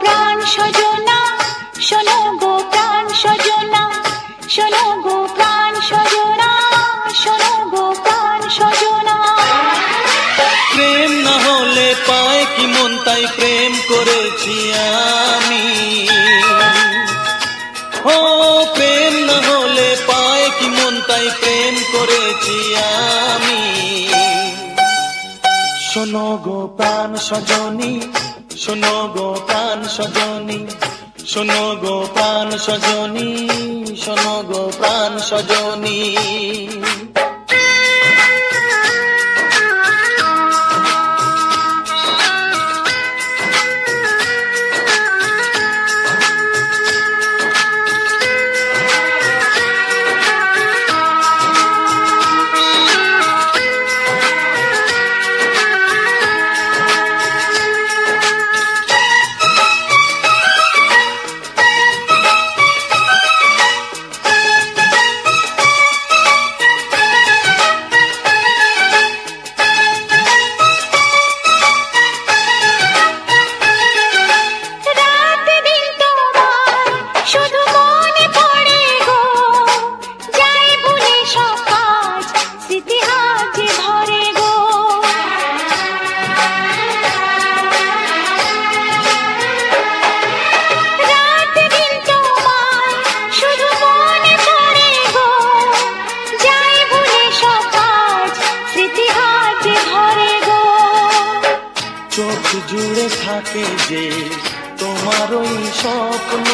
প্রাণ সজনা, শোনো গো প্রাণ সজনা, শোনো গো প্রাণ সজনা, শোনো গো প্রাণ সজনা। প্রেম না হলে পায় কি মন, তাই প্রেম করেছি আমি। ও, প্রেম না হলে পায় কি মন, তাই প্রেম করেছি আমি। শোনো গো প্রাণ সজনী শোনো গো সজনী শোনো গো সজনী শোনো গো প্রাণ সজনী। জুড়ে থাকে যে তোমারই স্বপ্ন।